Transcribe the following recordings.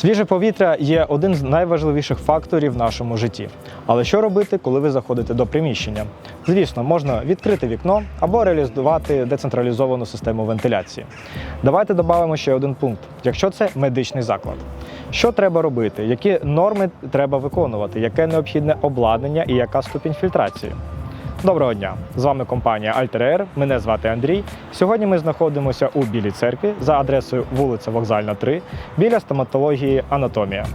Свіже повітря є один з найважливіших факторів в нашому житті. Але що робити, коли ви заходите до приміщення? Звісно, можна відкрити вікно або реалізувати децентралізовану систему вентиляції. Давайте додамо ще один пункт: якщо це медичний заклад. Що треба робити? Які норми треба виконувати? Яке необхідне обладнання і яка ступінь фільтрації? Доброго дня! З вами компанія Alter Мене звати Андрій. Сьогодні ми знаходимося у Білій церкві за адресою вулиця Вокзальна, 3 біля стоматології Анатомія.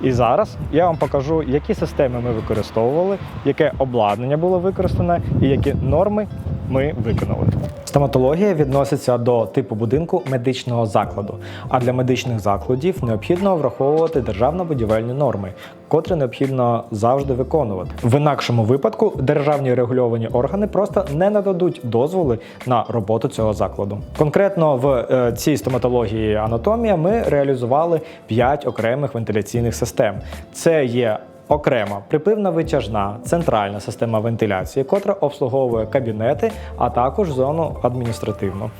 І зараз я вам покажу, які системи ми використовували, яке обладнання було використане і які норми ми виконали. Стоматологія відноситься до типу будинку медичного закладу. А для медичних закладів необхідно враховувати державно-будівельні норми, котрі необхідно завжди виконувати. В інакшому випадку державні регульовані органи просто не нададуть дозволи на роботу цього закладу. Конкретно в е, цій стоматології анатомія ми реалізували 5 окремих вентиляційних систем. Це є Окрема припивна витяжна центральна система вентиляції, котра обслуговує кабінети, а також зону адміністративну.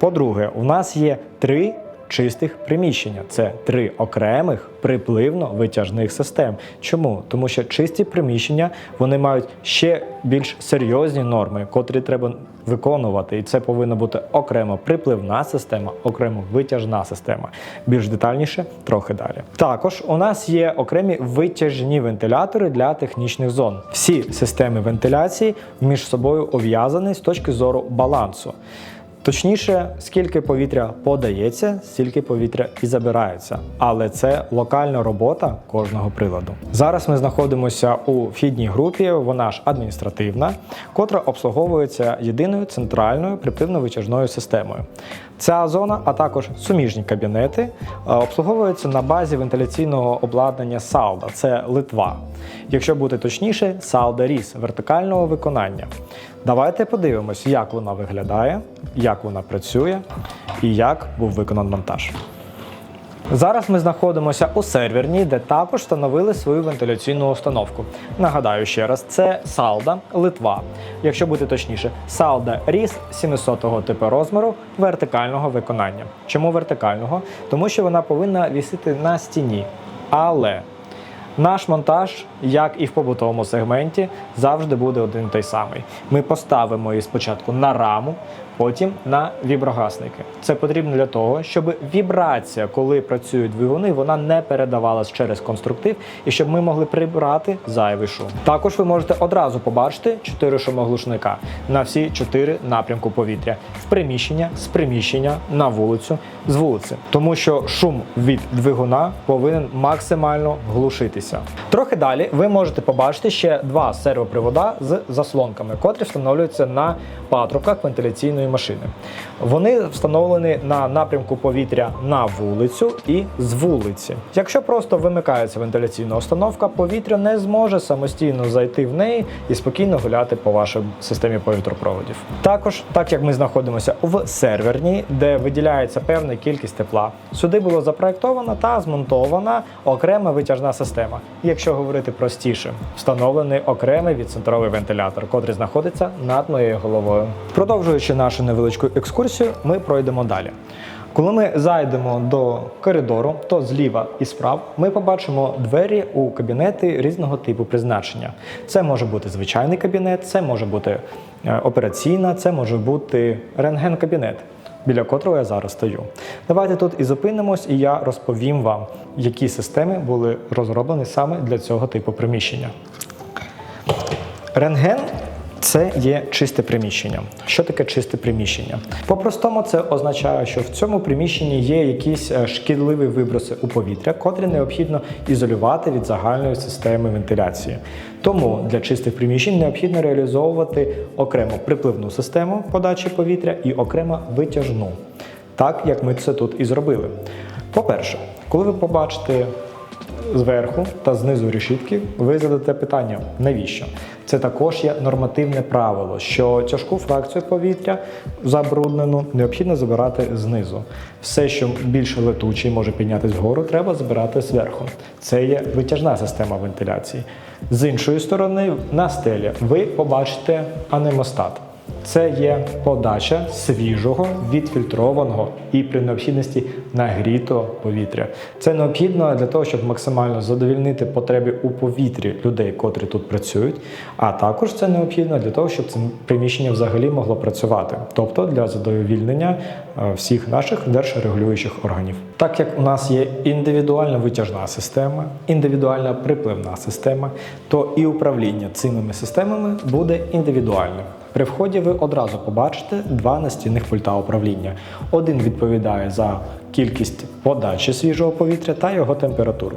По-друге, у нас є три чистих приміщення. Це три окремих припливно-витяжних систем. Чому? Тому що чисті приміщення вони мають ще більш серйозні норми, котрі треба виконувати. І це повинна бути окремо припливна система, окремо витяжна система. Більш детальніше трохи далі. Також у нас є окремі витяжні вентилятори для технічних зон. Всі системи вентиляції між собою ув'язані з точки зору балансу. Точніше, скільки повітря подається, стільки повітря і забирається. Але це локальна робота кожного приладу. Зараз ми знаходимося у вхідній групі, вона ж адміністративна, котра обслуговується єдиною центральною припливно-витяжною системою. Ця зона, а також суміжні кабінети, е, обслуговуються на базі вентиляційного обладнання Салда, це Литва. Якщо бути точніше, Салда Ріс вертикального виконання. Давайте подивимось, як вона виглядає, як вона працює і як був виконаний монтаж. Зараз ми знаходимося у серверній, де також встановили свою вентиляційну установку. Нагадаю ще раз, це Салда Литва. Якщо бути точніше, Салда Ріс 700 типу розміру вертикального виконання. Чому вертикального? Тому що вона повинна вісити на стіні. Але наш монтаж, як і в побутовому сегменті, завжди буде один той самий. Ми поставимо її спочатку на раму, потім на віброгасники. Це потрібно для того, щоб вібрація, коли працюють двигуни, вона не передавалась через конструктив і щоб ми могли прибрати зайвий шум. Також ви можете одразу побачити чотири шумоглушника на всі чотири напрямку повітря в приміщення, з приміщення на вулицю, з вулиці, тому що шум від двигуна повинен максимально глушитися. Трохи далі ви можете побачити ще два сервопривода з заслонками, котрі встановлюються на патрубках вентиляційної машини. Вони встановлені на напрямку повітря на вулицю і з вулиці. Якщо просто вимикається вентиляційна установка, повітря не зможе самостійно зайти в неї і спокійно гуляти по вашій системі повітропроводів. Також, так як ми знаходимося в серверній, де виділяється певна кількість тепла, сюди було запроектована та змонтована окрема витяжна система. Якщо говорити простіше, встановлений окремий відцентровий вентилятор, котрий знаходиться над моєю головою. Продовжуючи нашу невеличку екскурсію, ми пройдемо далі. Коли ми зайдемо до коридору, то зліва і справа ми побачимо двері у кабінети різного типу призначення. Це може бути звичайний кабінет, це може бути е, операційна, це може бути рентген-кабінет, біля котрого я зараз стою. Давайте тут і зупинимось, і я розповім вам, які системи були розроблені саме для цього типу приміщення. Рентген це є чисте приміщення. Що таке чисте приміщення? По-простому, це означає, що в цьому приміщенні є якісь е, шкідливі виброси у повітря, котрі необхідно ізолювати від загальної системи вентиляції. Тому для чистих приміщень необхідно реалізовувати окремо припливну систему подачі повітря і окремо витяжну, так як ми це тут і зробили. По-перше, коли ви побачите зверху та знизу решітки, ви зададете питання, навіщо? Це також є нормативне правило, що тяжку фракцію повітря забруднену необхідно забирати знизу. Все, що більше летуче і може піднятися вгору, треба забирати зверху. Це є витяжна система вентиляції. З іншої сторони, на стелі ви побачите анемостат. Це є подача свіжого, відфільтрованого і при необхідності нагрітого повітря. Це необхідно для того, щоб максимально задовільнити потреби у повітрі людей, котрі тут працюють. А також це необхідно для того, щоб це приміщення взагалі могло працювати, тобто для задовільнення е, всіх наших держрегулюючих органів. Так як у нас є індивідуальна витяжна система, індивідуальна припливна система, то і управління цими системами буде індивідуальним. При вході ви одразу побачите два настінних пульта управління. Один відповідає за кількість подачі свіжого повітря та його температуру,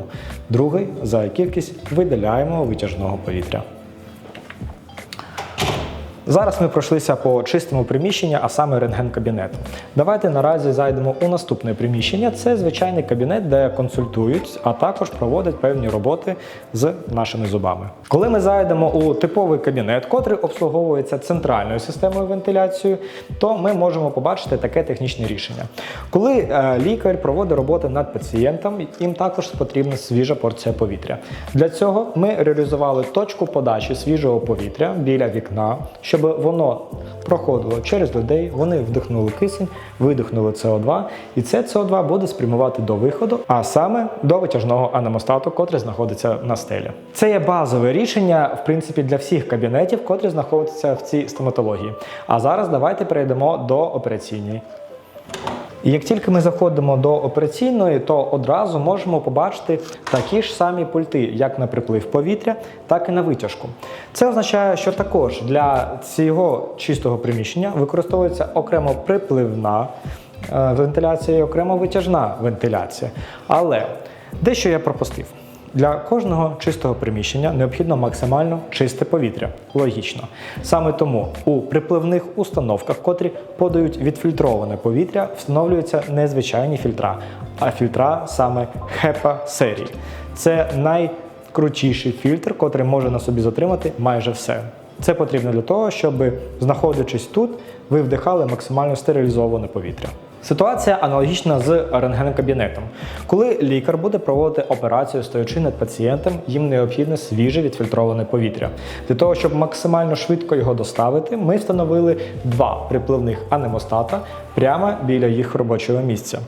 другий за кількість видаляємого витяжного повітря. Зараз ми пройшлися по чистому приміщенню, а саме рентген-кабінет. Давайте наразі зайдемо у наступне приміщення. Це звичайний кабінет, де консультують, а також проводять певні роботи з нашими зубами. Коли ми зайдемо у типовий кабінет, котрий обслуговується центральною системою вентиляції, то ми можемо побачити таке технічне рішення. Коли е, лікар проводить роботи над пацієнтом, їм також потрібна свіжа порція повітря. Для цього ми реалізували точку подачі свіжого повітря біля вікна, щоб воно проходило через людей, вони вдихнули кисень, видихнули СО2, і це СО2 буде спрямувати до виходу, а саме до витяжного анемостату, котрий знаходиться на стелі. Це є базове рішення, в принципі, для всіх кабінетів, котрі знаходяться в цій стоматології. А зараз давайте перейдемо до операційної. І як тільки ми заходимо до операційної, то одразу можемо побачити такі ж самі пульти, як на приплив повітря, так і на витяжку. Це означає, що також для цього чистого приміщення використовується окремо припливна е, вентиляція і окремо витяжна вентиляція. Але дещо я пропустив. Для кожного чистого приміщення необхідно максимально чисте повітря. Логічно. Саме тому у припливних установках, котрі подають відфільтроване повітря, встановлюються не звичайні фільтра, а фільтра саме HEPA серії. Це найкрутіший фільтр, котрий може на собі затримати майже все. Це потрібно для того, щоб, знаходячись тут, ви вдихали максимально стерилізоване повітря. Ситуація аналогічна з рентген-кабінетом. Коли лікар буде проводити операцію, стоячи над пацієнтом, їм необхідне свіже відфільтроване повітря. Для того, щоб максимально швидко його доставити, ми встановили два припливних анемостата прямо біля їх робочого місця.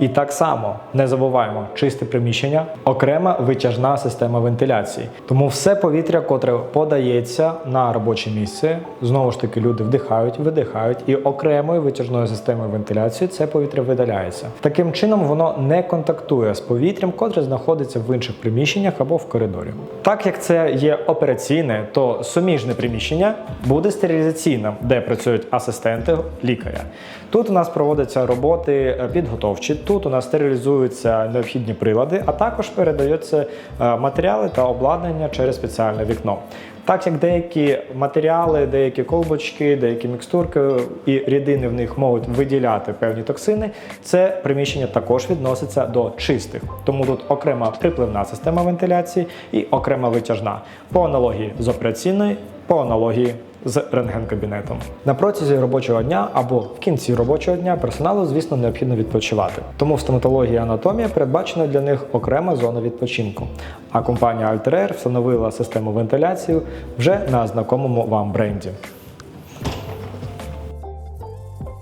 І так само не забуваємо чисте приміщення, окрема витяжна система вентиляції. Тому все повітря, котре подається на робоче місце, знову ж таки люди вдихають, видихають, і окремою витяжною системою вентиляції це повітря видаляється. Таким чином воно не контактує з повітрям, котре знаходиться в інших приміщеннях або в коридорі. Так як це є операційне, то суміжне приміщення буде стерилізаційним, де працюють асистенти лікаря. Тут у нас проводяться роботи е, підготовчі. Тут у нас стерилізуються необхідні прилади, а також передаються е, матеріали та обладнання через спеціальне вікно. Так як деякі матеріали, деякі колбочки, деякі мікстурки і рідини в них можуть виділяти певні токсини, це приміщення також відноситься до чистих. Тому тут окрема припливна система вентиляції і окрема витяжна по аналогії з операційною, по аналогії з рентген-кабінетом. На протязі робочого дня або в кінці робочого дня персоналу, звісно, необхідно відпочивати. Тому в стоматології анатомія передбачена для них окрема зона відпочинку. А компанія Alter встановила систему вентиляції вже на знакомому вам бренді.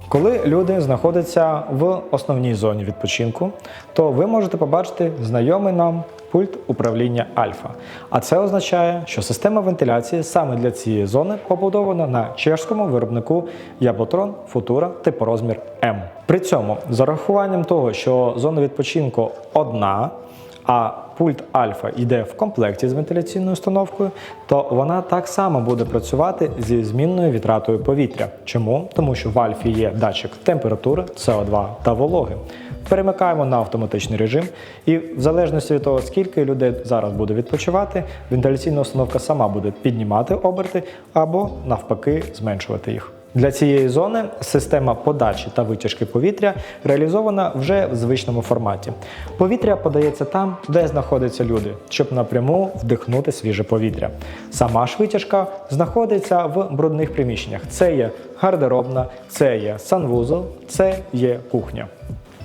Коли люди знаходяться в основній зоні відпочинку, то ви можете побачити знайомий нам пульт управління Альфа. А це означає, що система вентиляції саме для цієї зони побудована на чешському виробнику Яблотрон Futura типорозмір М. При цьому, з урахуванням того, що зона відпочинку одна, а пульт Альфа йде в комплекті з вентиляційною установкою, то вона так само буде працювати зі змінною відратою повітря. Чому? Тому що в Альфі є датчик температури, СО2 та вологи. Перемикаємо на автоматичний режим, і в залежності від того, скільки людей зараз буде відпочивати, вентиляційна установка сама буде піднімати оберти або навпаки зменшувати їх. Для цієї зони система подачі та витяжки повітря реалізована вже в звичному форматі. Повітря подається там, де знаходяться люди, щоб напряму вдихнути свіже повітря. Сама ж витяжка знаходиться в брудних приміщеннях. Це є гардеробна, це є санвузол, це є кухня.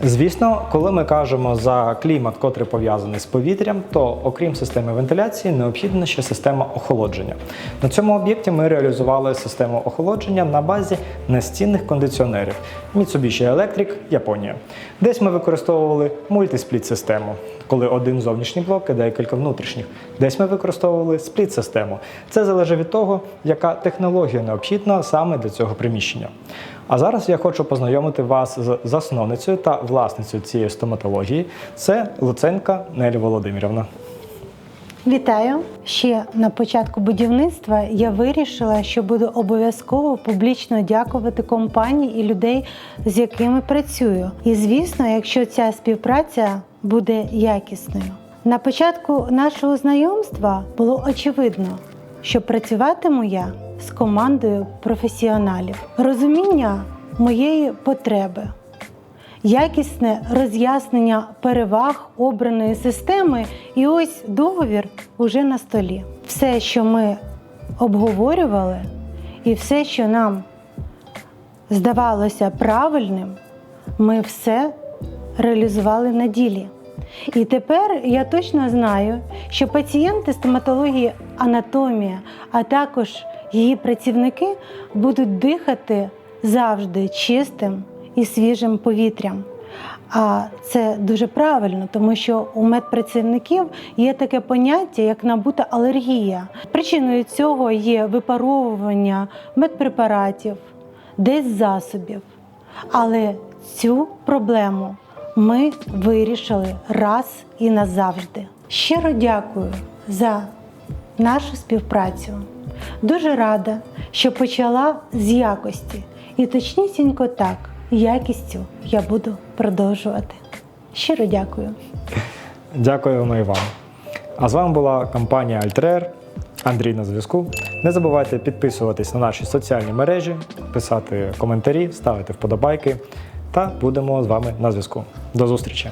Звісно, коли ми кажемо за клімат, котрий пов'язаний з повітрям, то окрім системи вентиляції, необхідна ще система охолодження. На цьому об'єкті ми реалізували систему охолодження на базі настінних кондиціонерів Mitsubishi Electric, Японія. Десь ми використовували мультиспліт-систему, коли один зовнішній блок і декілька внутрішніх. Десь ми використовували спліт-систему. Це залежить від того, яка технологія необхідна саме для цього приміщення. А зараз я хочу познайомити вас з засновницею та власницею цієї стоматології. Це Луценка Нелі Володимирівна. Вітаю! Ще на початку будівництва я вирішила, що буду обов'язково публічно дякувати компанії і людей, з якими працюю. І звісно, якщо ця співпраця буде якісною. На початку нашого знайомства було очевидно, що працюватиму я з командою професіоналів. Розуміння моєї потреби, якісне роз'яснення переваг обраної системи, і ось договір уже на столі. Все, що ми обговорювали, і все, що нам здавалося правильним, ми все реалізували на ділі. І тепер я точно знаю, що пацієнти стоматології анатомія, а також її працівники будуть дихати завжди чистим і свіжим повітрям. А це дуже правильно, тому що у медпрацівників є таке поняття, як набута алергія. Причиною цього є випаровування медпрепаратів, десь засобів. Але цю проблему ми вирішили раз і назавжди. Щиро дякую за нашу співпрацю. Дуже рада, що почала з якості. І точнісінько так, якістю я буду продовжувати. Щиро дякую. Дякуємо і вам. А з вами була компанія Альтрер. Андрій на зв'язку. Не забувайте підписуватись на наші соціальні мережі, писати коментарі, ставити вподобайки. Та будемо з вами на зв'язку. До зустрічі!